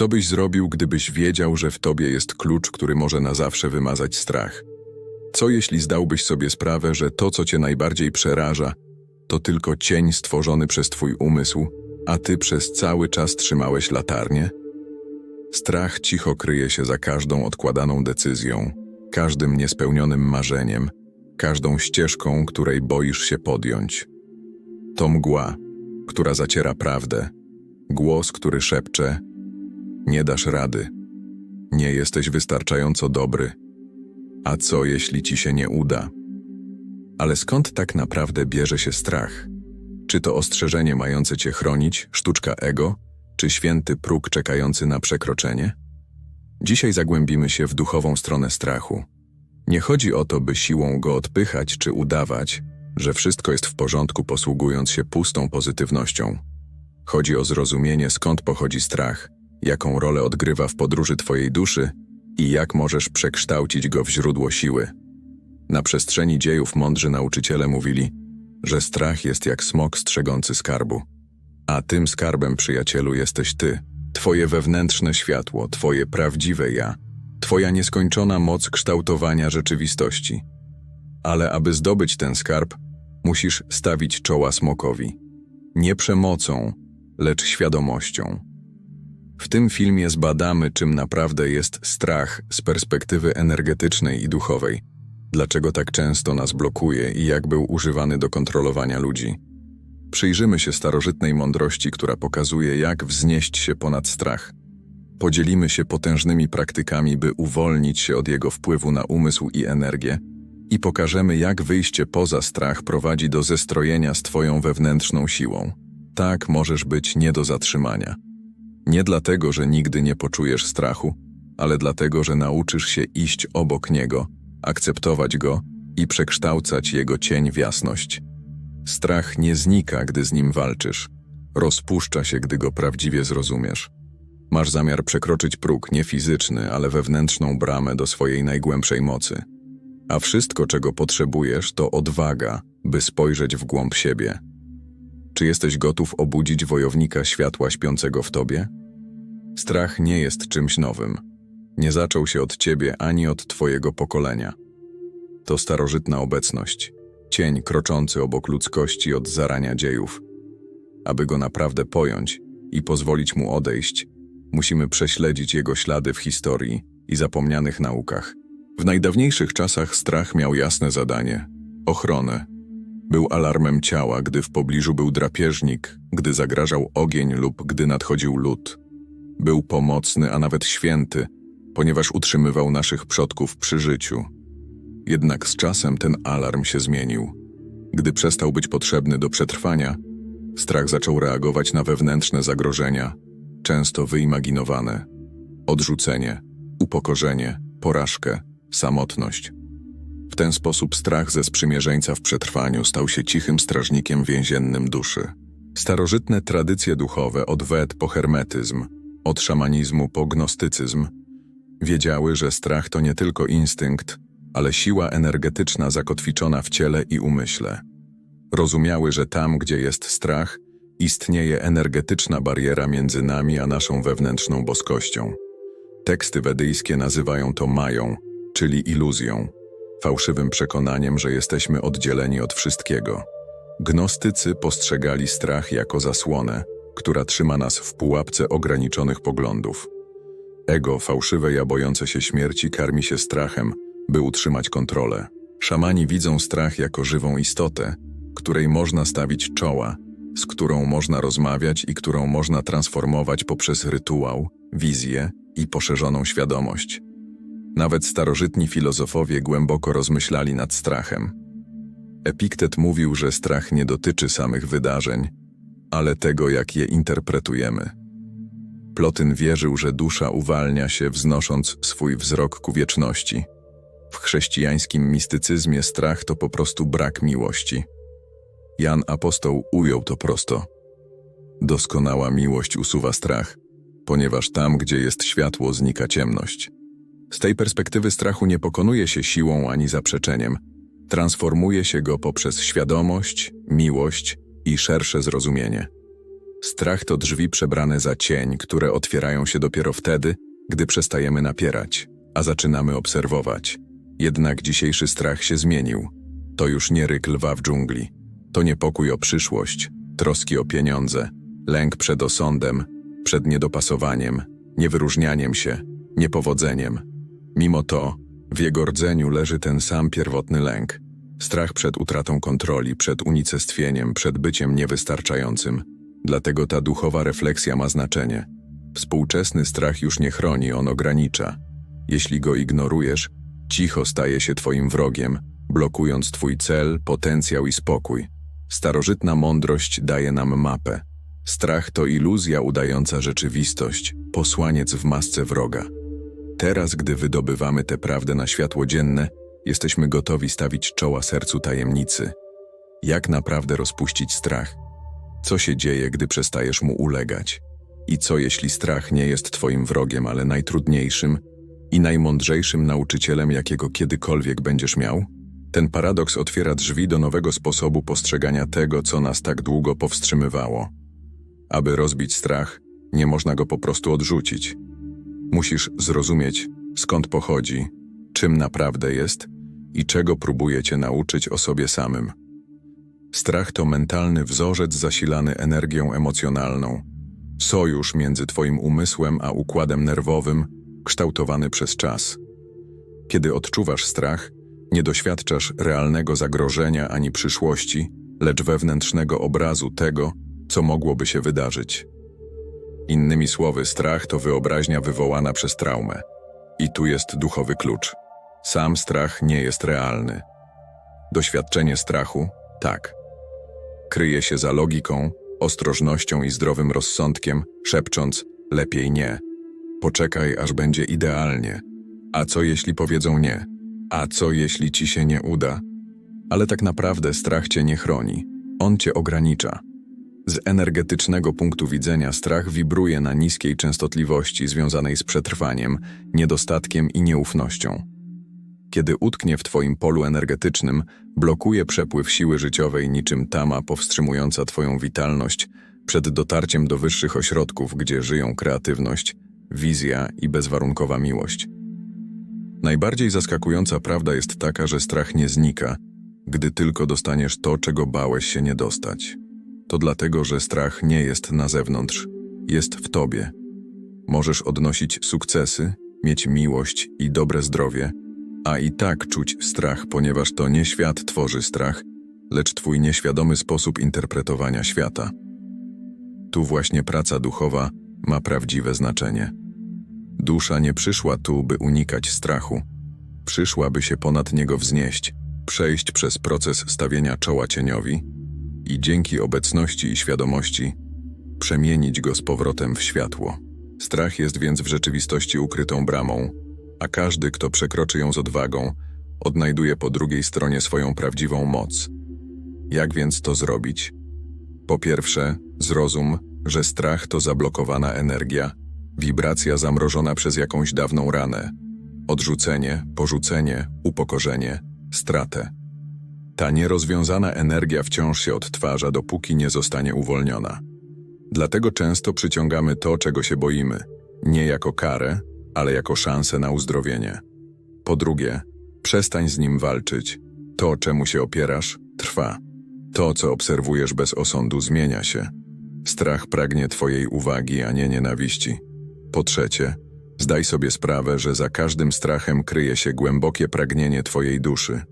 Co byś zrobił, gdybyś wiedział, że w tobie jest klucz, który może na zawsze wymazać strach? Co jeśli zdałbyś sobie sprawę, że to, co cię najbardziej przeraża, to tylko cień stworzony przez twój umysł, a ty przez cały czas trzymałeś latarnię? Strach cicho kryje się za każdą odkładaną decyzją, każdym niespełnionym marzeniem, każdą ścieżką, której boisz się podjąć. To mgła, która zaciera prawdę, głos, który szepcze: Nie dasz rady, nie jesteś wystarczająco dobry. A co jeśli ci się nie uda? Ale skąd tak naprawdę bierze się strach? Czy to ostrzeżenie mające cię chronić, sztuczka ego, czy święty próg czekający na przekroczenie? Dzisiaj zagłębimy się w duchową stronę strachu. Nie chodzi o to, by siłą go odpychać czy udawać, że wszystko jest w porządku, posługując się pustą pozytywnością. Chodzi o zrozumienie, skąd pochodzi strach, jaką rolę odgrywa w podróży Twojej duszy i jak możesz przekształcić go w źródło siły. Na przestrzeni dziejów mądrzy nauczyciele mówili, że strach jest jak smok strzegący skarbu. A tym skarbem, przyjacielu, jesteś Ty, Twoje wewnętrzne światło, Twoje prawdziwe ja, Twoja nieskończona moc kształtowania rzeczywistości. Ale aby zdobyć ten skarb, musisz stawić czoła smokowi. Nie przemocą, lecz świadomością. W tym filmie zbadamy, czym naprawdę jest strach z perspektywy energetycznej i duchowej, dlaczego tak często nas blokuje i jak był używany do kontrolowania ludzi. Przyjrzymy się starożytnej mądrości, która pokazuje, jak wznieść się ponad strach. Podzielimy się potężnymi praktykami, by uwolnić się od jego wpływu na umysł i energię, i pokażemy, jak wyjście poza strach prowadzi do zestrojenia z Twoją wewnętrzną siłą. Tak możesz być nie do zatrzymania. Nie dlatego, że nigdy nie poczujesz strachu, ale dlatego, że nauczysz się iść obok niego, akceptować go i przekształcać jego cień w jasność. Strach nie znika, gdy z nim walczysz. Rozpuszcza się, gdy go prawdziwie zrozumiesz. Masz zamiar przekroczyć próg nie fizyczny, ale wewnętrzną bramę do swojej najgłębszej mocy. A wszystko, czego potrzebujesz, to odwaga, by spojrzeć w głąb siebie. Czy jesteś gotów obudzić wojownika światła śpiącego w tobie? Strach nie jest czymś nowym. Nie zaczął się od ciebie ani od twojego pokolenia. To starożytna obecność, cień kroczący obok ludzkości od zarania dziejów. Aby go naprawdę pojąć i pozwolić mu odejść, musimy prześledzić jego ślady w historii i zapomnianych naukach. W najdawniejszych czasach strach miał jasne zadanie ochronę. Był alarmem ciała, gdy w pobliżu był drapieżnik, gdy zagrażał ogień lub gdy nadchodził lód. Był pomocny, a nawet święty, ponieważ utrzymywał naszych przodków przy życiu. Jednak z czasem ten alarm się zmienił. Gdy przestał być potrzebny do przetrwania, strach zaczął reagować na wewnętrzne zagrożenia, często wyimaginowane: odrzucenie, upokorzenie, porażkę, samotność. Ten sposób strach ze sprzymierzeńca w przetrwaniu stał się cichym strażnikiem więziennym duszy. Starożytne tradycje duchowe od Wed po hermetyzm, od szamanizmu po gnostycyzm, wiedziały, że strach to nie tylko instynkt, ale siła energetyczna zakotwiczona w ciele i umyśle. Rozumiały, że tam, gdzie jest strach, istnieje energetyczna bariera między nami a naszą wewnętrzną boskością. Teksty wedyjskie nazywają to mają, czyli iluzją, fałszywym przekonaniem, że jesteśmy oddzieleni od wszystkiego. Gnostycy postrzegali strach jako zasłonę, która trzyma nas w pułapce ograniczonych poglądów. Ego, fałszywe ja bojące się śmierci, karmi się strachem, by utrzymać kontrolę. Szamani widzą strach jako żywą istotę, której można stawić czoła, z którą można rozmawiać i którą można transformować poprzez rytuał, wizję i poszerzoną świadomość. Nawet starożytni filozofowie głęboko rozmyślali nad strachem. Epiktet mówił, że strach nie dotyczy samych wydarzeń, ale tego, jak je interpretujemy. Plotyn wierzył, że dusza uwalnia się, wznosząc swój wzrok ku wieczności. W chrześcijańskim mistycyzmie strach to po prostu brak miłości. Jan Apostoł ujął to prosto. Doskonała miłość usuwa strach, ponieważ tam, gdzie jest światło, znika ciemność. Z tej perspektywy strachu nie pokonuje się siłą ani zaprzeczeniem. Transformuje się go poprzez świadomość, miłość i szersze zrozumienie. Strach to drzwi przebrane za cień, które otwierają się dopiero wtedy, gdy przestajemy napierać, a zaczynamy obserwować. Jednak dzisiejszy strach się zmienił. To już nie ryk lwa w dżungli. To niepokój o przyszłość, troski o pieniądze, lęk przed osądem, przed niedopasowaniem, niewyróżnianiem się, niepowodzeniem. Mimo to, w jego rdzeniu leży ten sam pierwotny lęk. Strach przed utratą kontroli, przed unicestwieniem, przed byciem niewystarczającym. Dlatego ta duchowa refleksja ma znaczenie. Współczesny strach już nie chroni, on ogranicza. Jeśli go ignorujesz, cicho staje się twoim wrogiem, blokując twój cel, potencjał i spokój. Starożytna mądrość daje nam mapę. Strach to iluzja udająca rzeczywistość, posłaniec w masce wroga. Teraz, gdy wydobywamy tę prawdę na światło dzienne, jesteśmy gotowi stawić czoła sercu tajemnicy. Jak naprawdę rozpuścić strach? Co się dzieje, gdy przestajesz mu ulegać? I co jeśli strach nie jest twoim wrogiem, ale najtrudniejszym i najmądrzejszym nauczycielem, jakiego kiedykolwiek będziesz miał? Ten paradoks otwiera drzwi do nowego sposobu postrzegania tego, co nas tak długo powstrzymywało. Aby rozbić strach, nie można go po prostu odrzucić. Musisz zrozumieć, skąd pochodzi, czym naprawdę jest i czego próbuje cię nauczyć o sobie samym. Strach to mentalny wzorzec zasilany energią emocjonalną, sojusz między twoim umysłem a układem nerwowym, kształtowany przez czas. Kiedy odczuwasz strach, nie doświadczasz realnego zagrożenia ani przyszłości, lecz wewnętrznego obrazu tego, co mogłoby się wydarzyć. Innymi słowy, strach to wyobraźnia wywołana przez traumę. I tu jest duchowy klucz. Sam strach nie jest realny. Doświadczenie strachu tak. Kryje się za logiką, ostrożnością i zdrowym rozsądkiem, szepcząc lepiej nie. Poczekaj, aż będzie idealnie. A co jeśli powiedzą nie? A co jeśli ci się nie uda? Ale tak naprawdę strach cię nie chroni. On cię ogranicza. Z energetycznego punktu widzenia strach wibruje na niskiej częstotliwości związanej z przetrwaniem, niedostatkiem i nieufnością. Kiedy utknie w Twoim polu energetycznym, blokuje przepływ siły życiowej niczym tama powstrzymująca Twoją witalność przed dotarciem do wyższych ośrodków, gdzie żyją kreatywność, wizja i bezwarunkowa miłość. Najbardziej zaskakująca prawda jest taka, że strach nie znika, gdy tylko dostaniesz to, czego bałeś się nie dostać. To dlatego, że strach nie jest na zewnątrz, jest w tobie. Możesz odnosić sukcesy, mieć miłość i dobre zdrowie, a i tak czuć strach, ponieważ to nie świat tworzy strach, lecz twój nieświadomy sposób interpretowania świata. Tu właśnie praca duchowa ma prawdziwe znaczenie. Dusza nie przyszła tu, by unikać strachu. Przyszła, by się ponad niego wznieść, przejść przez proces stawienia czoła cieniowi i dzięki obecności i świadomości przemienić go z powrotem w światło. Strach jest więc w rzeczywistości ukrytą bramą, a każdy, kto przekroczy ją z odwagą, odnajduje po drugiej stronie swoją prawdziwą moc. Jak więc to zrobić? Po pierwsze, zrozum, że strach to zablokowana energia, wibracja zamrożona przez jakąś dawną ranę, odrzucenie, porzucenie, upokorzenie, stratę. Ta nierozwiązana energia wciąż się odtwarza, dopóki nie zostanie uwolniona. Dlatego często przyciągamy to, czego się boimy, nie jako karę, ale jako szansę na uzdrowienie. Po drugie, przestań z nim walczyć. To, czemu się opierasz, trwa. To, co obserwujesz bez osądu, zmienia się. Strach pragnie Twojej uwagi, a nie nienawiści. Po trzecie, zdaj sobie sprawę, że za każdym strachem kryje się głębokie pragnienie Twojej duszy.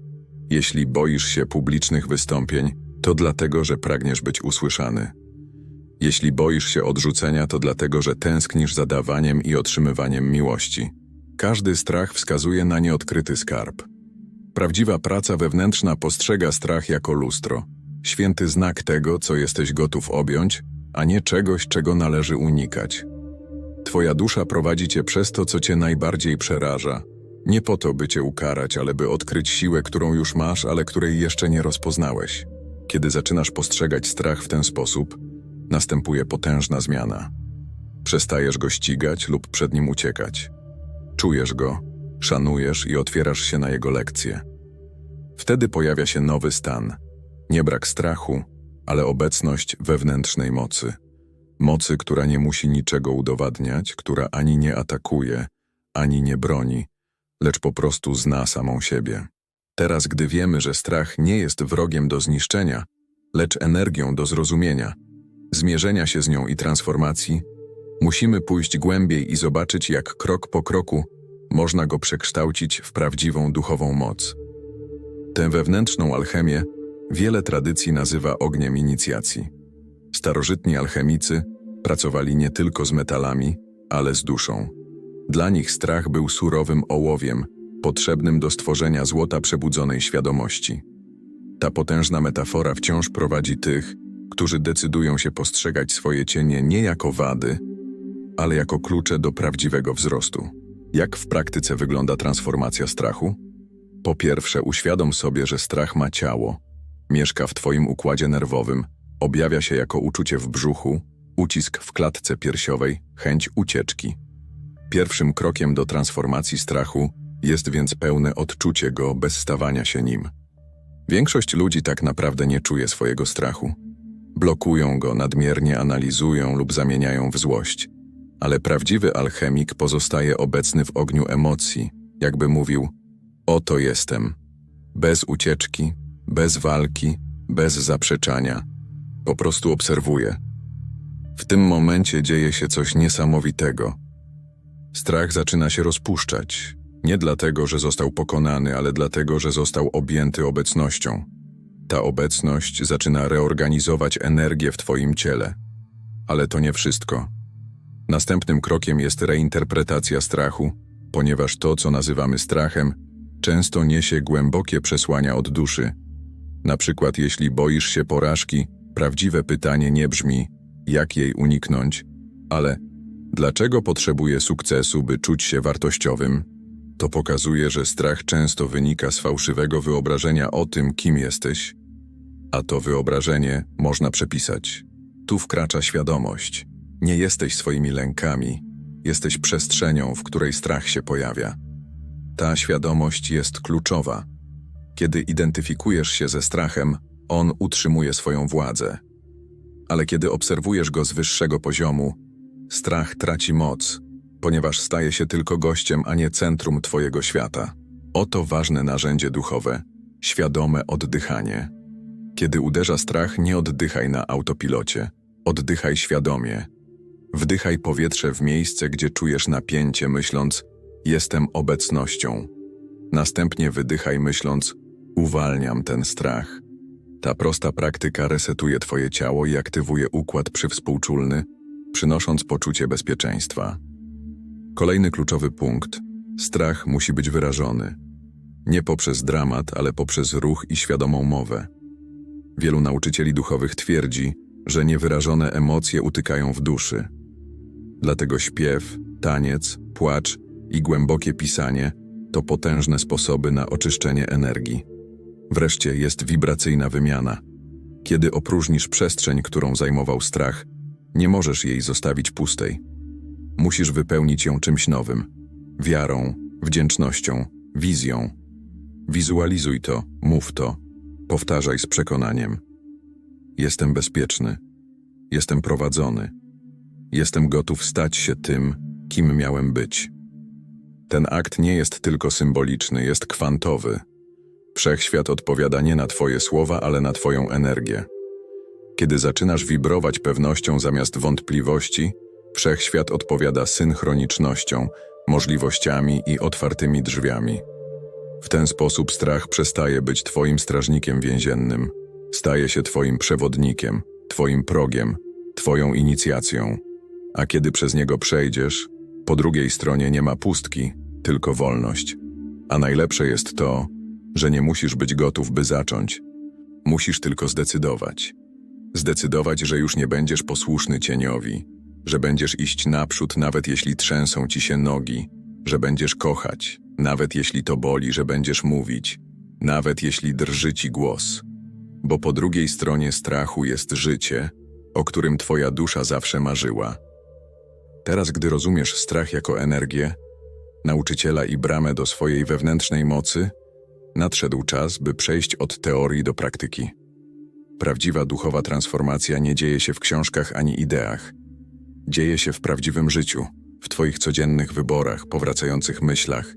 Jeśli boisz się publicznych wystąpień, to dlatego, że pragniesz być usłyszany. Jeśli boisz się odrzucenia, to dlatego, że tęsknisz za dawaniem i otrzymywaniem miłości. Każdy strach wskazuje na nieodkryty skarb. Prawdziwa praca wewnętrzna postrzega strach jako lustro, święty znak tego, co jesteś gotów objąć, a nie czegoś, czego należy unikać. Twoja dusza prowadzi cię przez to, co cię najbardziej przeraża. Nie po to, by cię ukarać, ale by odkryć siłę, którą już masz, ale której jeszcze nie rozpoznałeś. Kiedy zaczynasz postrzegać strach w ten sposób, następuje potężna zmiana. Przestajesz go ścigać lub przed nim uciekać. Czujesz go, szanujesz i otwierasz się na jego lekcje. Wtedy pojawia się nowy stan. Nie brak strachu, ale obecność wewnętrznej mocy. Mocy, która nie musi niczego udowadniać, która ani nie atakuje, ani nie broni, lecz po prostu zna samą siebie. Teraz, gdy wiemy, że strach nie jest wrogiem do zniszczenia, lecz energią do zrozumienia, zmierzenia się z nią i transformacji, musimy pójść głębiej i zobaczyć, jak krok po kroku można go przekształcić w prawdziwą duchową moc. Tę wewnętrzną alchemię wiele tradycji nazywa ogniem inicjacji. Starożytni alchemicy pracowali nie tylko z metalami, ale z duszą. Dla nich strach był surowym ołowiem, potrzebnym do stworzenia złota przebudzonej świadomości. Ta potężna metafora wciąż prowadzi tych, którzy decydują się postrzegać swoje cienie nie jako wady, ale jako klucze do prawdziwego wzrostu. Jak w praktyce wygląda transformacja strachu? Po pierwsze, uświadom sobie, że strach ma ciało, mieszka w Twoim układzie nerwowym, objawia się jako uczucie w brzuchu, ucisk w klatce piersiowej, chęć ucieczki. Pierwszym krokiem do transformacji strachu jest więc pełne odczucie go bez stawania się nim. Większość ludzi tak naprawdę nie czuje swojego strachu. Blokują go, nadmiernie analizują lub zamieniają w złość. Ale prawdziwy alchemik pozostaje obecny w ogniu emocji, jakby mówił: Oto jestem. Bez ucieczki, bez walki, bez zaprzeczania. Po prostu obserwuję. W tym momencie dzieje się coś niesamowitego. Strach zaczyna się rozpuszczać. Nie dlatego, że został pokonany, ale dlatego, że został objęty obecnością. Ta obecność zaczyna reorganizować energię w Twoim ciele. Ale to nie wszystko. Następnym krokiem jest reinterpretacja strachu, ponieważ to, co nazywamy strachem, często niesie głębokie przesłania od duszy. Na przykład, jeśli boisz się porażki, prawdziwe pytanie nie brzmi, jak jej uniknąć, ale dlaczego potrzebuję sukcesu, by czuć się wartościowym? To pokazuje, że strach często wynika z fałszywego wyobrażenia o tym, kim jesteś, a to wyobrażenie można przepisać. Tu wkracza świadomość. Nie jesteś swoimi lękami, jesteś przestrzenią, w której strach się pojawia. Ta świadomość jest kluczowa. Kiedy identyfikujesz się ze strachem, on utrzymuje swoją władzę. Ale kiedy obserwujesz go z wyższego poziomu, strach traci moc, ponieważ staje się tylko gościem, a nie centrum Twojego świata. Oto ważne narzędzie duchowe świadome oddychanie. Kiedy uderza strach, nie oddychaj na autopilocie, oddychaj świadomie. Wdychaj powietrze w miejsce, gdzie czujesz napięcie, myśląc: Jestem obecnością. Następnie wydychaj, myśląc: Uwalniam ten strach. Ta prosta praktyka resetuje Twoje ciało i aktywuje układ przywspółczulny, przynosząc poczucie bezpieczeństwa. Kolejny kluczowy punkt: strach musi być wyrażony. Nie poprzez dramat, ale poprzez ruch i świadomą mowę. Wielu nauczycieli duchowych twierdzi, że niewyrażone emocje utykają w duszy. Dlatego śpiew, taniec, płacz i głębokie pisanie to potężne sposoby na oczyszczenie energii. Wreszcie jest wibracyjna wymiana. Kiedy opróżnisz przestrzeń, którą zajmował strach, nie możesz jej zostawić pustej. Musisz wypełnić ją czymś nowym wiarą, wdzięcznością, wizją. Wizualizuj to, mów to, powtarzaj z przekonaniem. Jestem bezpieczny, jestem prowadzony, jestem gotów stać się tym, kim miałem być. Ten akt nie jest tylko symboliczny, jest kwantowy. Wszechświat odpowiada nie na Twoje słowa, ale na Twoją energię. Kiedy zaczynasz wibrować pewnością zamiast wątpliwości, Wszechświat odpowiada synchronicznością, możliwościami i otwartymi drzwiami. W ten sposób strach przestaje być Twoim strażnikiem więziennym, staje się Twoim przewodnikiem, Twoim progiem, Twoją inicjacją. A kiedy przez niego przejdziesz, po drugiej stronie nie ma pustki, tylko wolność. A najlepsze jest to, że nie musisz być gotów, by zacząć. Musisz tylko zdecydować. Zdecydować, że już nie będziesz posłuszny cieniowi, że będziesz iść naprzód, nawet jeśli trzęsą ci się nogi, że będziesz kochać, nawet jeśli to boli, że będziesz mówić, nawet jeśli drży ci głos. Bo po drugiej stronie strachu jest życie, o którym twoja dusza zawsze marzyła. Teraz, gdy rozumiesz strach jako energię, nauczyciela i bramę do swojej wewnętrznej mocy, nadszedł czas, by przejść od teorii do praktyki. Prawdziwa duchowa transformacja nie dzieje się w książkach ani ideach – dzieje się w prawdziwym życiu, w Twoich codziennych wyborach, powracających myślach,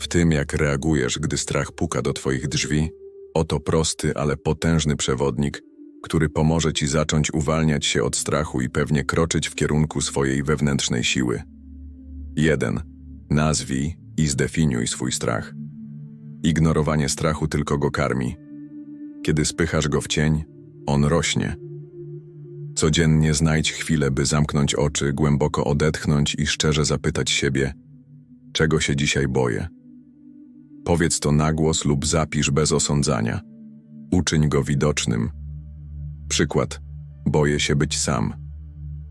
w tym, jak reagujesz, gdy strach puka do Twoich drzwi. Oto prosty, ale potężny przewodnik, który pomoże Ci zacząć uwalniać się od strachu i pewnie kroczyć w kierunku swojej wewnętrznej siły. 1. Nazwij i zdefiniuj swój strach. Ignorowanie strachu tylko go karmi. Kiedy spychasz go w cień, on rośnie. Codziennie znajdź chwilę, by zamknąć oczy, głęboko odetchnąć i szczerze zapytać siebie, czego się dzisiaj boję. Powiedz to na głos lub zapisz bez osądzania. Uczyń go widocznym. Przykład. Boję się być sam.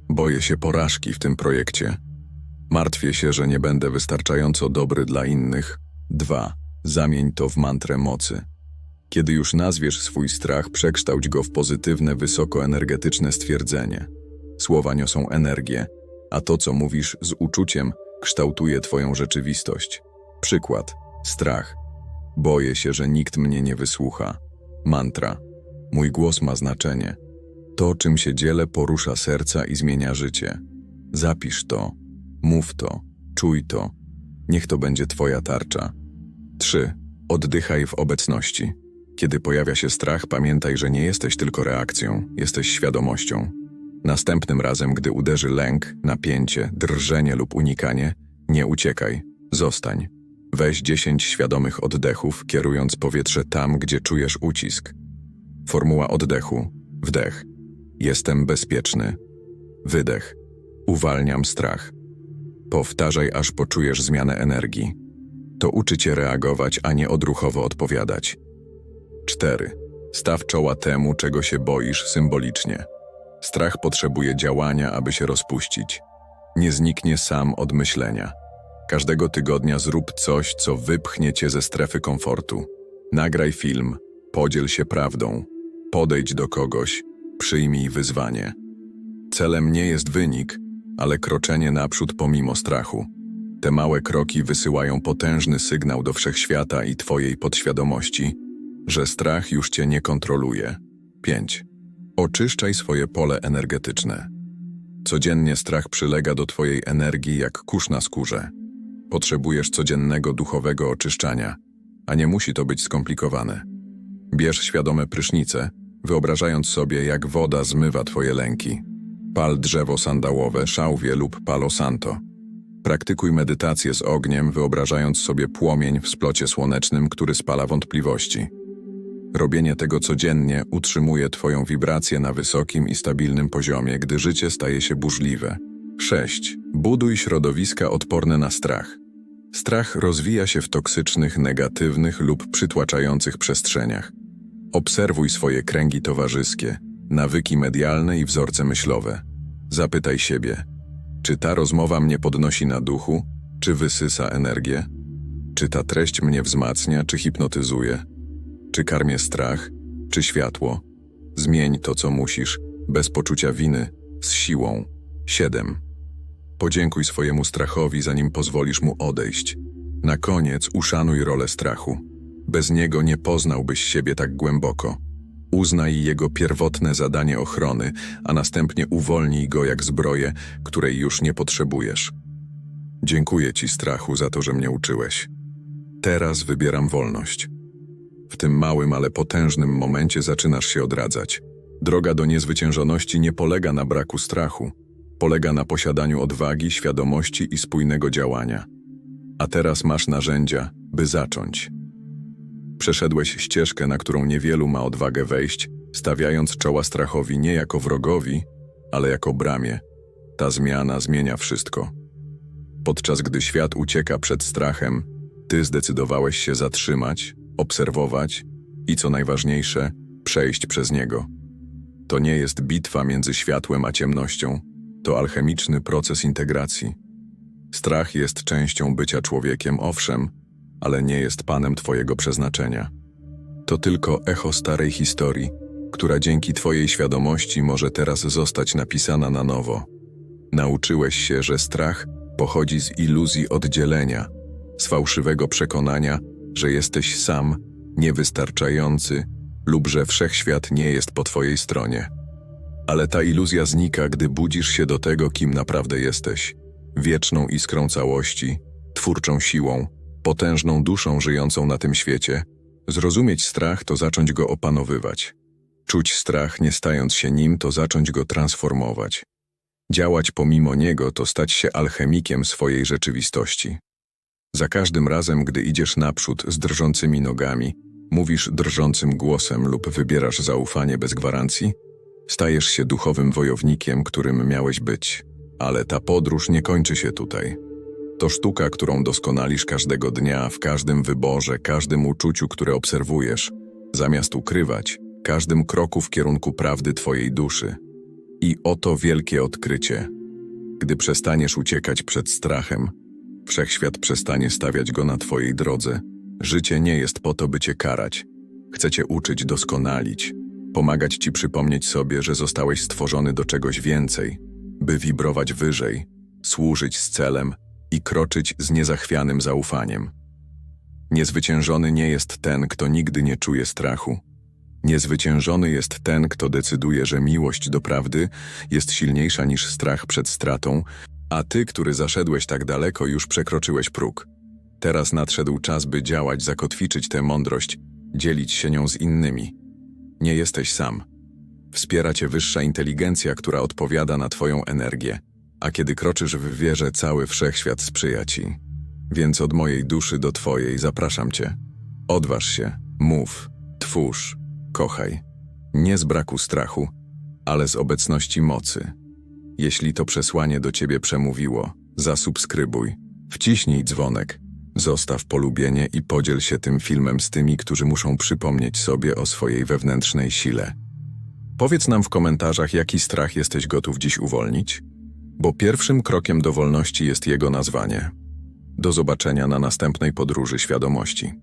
Boję się porażki w tym projekcie. Martwię się, że nie będę wystarczająco dobry dla innych. 2. Zamień to w mantrę mocy. Kiedy już nazwiesz swój strach, przekształć go w pozytywne, wysokoenergetyczne stwierdzenie. Słowa niosą energię, a to, co mówisz z uczuciem, kształtuje Twoją rzeczywistość. Przykład. Strach. Boję się, że nikt mnie nie wysłucha. Mantra. Mój głos ma znaczenie. To, czym się dzielę, porusza serca i zmienia życie. Zapisz to, mów to, czuj to. Niech to będzie Twoja tarcza. 3. Oddychaj w obecności. Kiedy pojawia się strach, pamiętaj, że nie jesteś tylko reakcją, jesteś świadomością. Następnym razem, gdy uderzy lęk, napięcie, drżenie lub unikanie, nie uciekaj, zostań. Weź 10 świadomych oddechów, kierując powietrze tam, gdzie czujesz ucisk. Formuła oddechu. Wdech. Jestem bezpieczny. Wydech. Uwalniam strach. Powtarzaj, aż poczujesz zmianę energii. To uczy cię reagować, a nie odruchowo odpowiadać. 4. Staw czoła temu, czego się boisz symbolicznie. Strach potrzebuje działania, aby się rozpuścić. Nie zniknie sam od myślenia. Każdego tygodnia zrób coś, co wypchnie cię ze strefy komfortu. Nagraj film, podziel się prawdą, podejdź do kogoś, przyjmij wyzwanie. Celem nie jest wynik, ale kroczenie naprzód pomimo strachu. Te małe kroki wysyłają potężny sygnał do wszechświata i twojej podświadomości, że strach już cię nie kontroluje. 5. Oczyszczaj swoje pole energetyczne. Codziennie strach przylega do twojej energii jak kurz na skórze. Potrzebujesz codziennego duchowego oczyszczania, a nie musi to być skomplikowane. Bierz świadome prysznice, wyobrażając sobie, jak woda zmywa twoje lęki. Pal drzewo sandałowe, szałwie lub palo santo. Praktykuj medytację z ogniem, wyobrażając sobie płomień w splocie słonecznym, który spala wątpliwości. Robienie tego codziennie utrzymuje Twoją wibrację na wysokim i stabilnym poziomie, gdy życie staje się burzliwe. 6. Buduj środowiska odporne na strach. Strach rozwija się w toksycznych, negatywnych lub przytłaczających przestrzeniach. Obserwuj swoje kręgi towarzyskie, nawyki medialne i wzorce myślowe. Zapytaj siebie, czy ta rozmowa mnie podnosi na duchu, czy wysysa energię? Czy ta treść mnie wzmacnia, czy hipnotyzuje? Czy karmię strach, czy światło? Zmień to, co musisz, bez poczucia winy, z siłą. 7. Podziękuj swojemu strachowi, zanim pozwolisz mu odejść. Na koniec uszanuj rolę strachu. Bez niego nie poznałbyś siebie tak głęboko. Uznaj jego pierwotne zadanie ochrony, a następnie uwolnij go jak zbroję, której już nie potrzebujesz. Dziękuję ci, strachu, za to, że mnie uczyłeś. Teraz wybieram wolność. W tym małym, ale potężnym momencie zaczynasz się odradzać. Droga do niezwyciężoności nie polega na braku strachu, polega na posiadaniu odwagi, świadomości i spójnego działania. A teraz masz narzędzia, by zacząć. Przeszedłeś ścieżkę, na którą niewielu ma odwagę wejść, stawiając czoła strachowi nie jako wrogowi, ale jako bramie. Ta zmiana zmienia wszystko. Podczas gdy świat ucieka przed strachem, ty zdecydowałeś się zatrzymać, obserwować i co najważniejsze, przejść przez niego. To nie jest bitwa między światłem a ciemnością, to alchemiczny proces integracji. Strach jest częścią bycia człowiekiem, owszem, ale nie jest panem twojego przeznaczenia. To tylko echo starej historii, która dzięki twojej świadomości może teraz zostać napisana na nowo. Nauczyłeś się, że strach pochodzi z iluzji oddzielenia, z fałszywego przekonania, że jesteś sam, niewystarczający lub że wszechświat nie jest po twojej stronie. Ale ta iluzja znika, gdy budzisz się do tego, kim naprawdę jesteś. Wieczną iskrą całości, twórczą siłą, potężną duszą żyjącą na tym świecie. Zrozumieć strach to zacząć go opanowywać. Czuć strach, nie stając się nim, to zacząć go transformować. Działać pomimo niego to stać się alchemikiem swojej rzeczywistości. Za każdym razem, gdy idziesz naprzód z drżącymi nogami, mówisz drżącym głosem lub wybierasz zaufanie bez gwarancji, stajesz się duchowym wojownikiem, którym miałeś być. Ale ta podróż nie kończy się tutaj. To sztuka, którą doskonalisz każdego dnia, w każdym wyborze, każdym uczuciu, które obserwujesz, zamiast ukrywać, każdym kroku w kierunku prawdy Twojej duszy. I oto wielkie odkrycie. Gdy przestaniesz uciekać przed strachem, wszechświat przestanie stawiać go na Twojej drodze. Życie nie jest po to, by Cię karać. Chce Cię uczyć doskonalić, pomagać Ci przypomnieć sobie, że zostałeś stworzony do czegoś więcej, by wibrować wyżej, służyć z celem i kroczyć z niezachwianym zaufaniem. Niezwyciężony nie jest ten, kto nigdy nie czuje strachu. Niezwyciężony jest ten, kto decyduje, że miłość do prawdy jest silniejsza niż strach przed stratą, a ty, który zaszedłeś tak daleko, już przekroczyłeś próg. Teraz nadszedł czas, by działać, zakotwiczyć tę mądrość, dzielić się nią z innymi. Nie jesteś sam. Wspiera cię wyższa inteligencja, która odpowiada na twoją energię, a kiedy kroczysz w wierze, cały wszechświat sprzyja ci. Więc od mojej duszy do twojej zapraszam cię. Odważ się, mów, twórz, kochaj. Nie z braku strachu, ale z obecności mocy. Jeśli to przesłanie do ciebie przemówiło, zasubskrybuj, wciśnij dzwonek, zostaw polubienie i podziel się tym filmem z tymi, którzy muszą przypomnieć sobie o swojej wewnętrznej sile. Powiedz nam w komentarzach, jaki strach jesteś gotów dziś uwolnić, bo pierwszym krokiem do wolności jest jego nazwanie. Do zobaczenia na następnej podróży świadomości.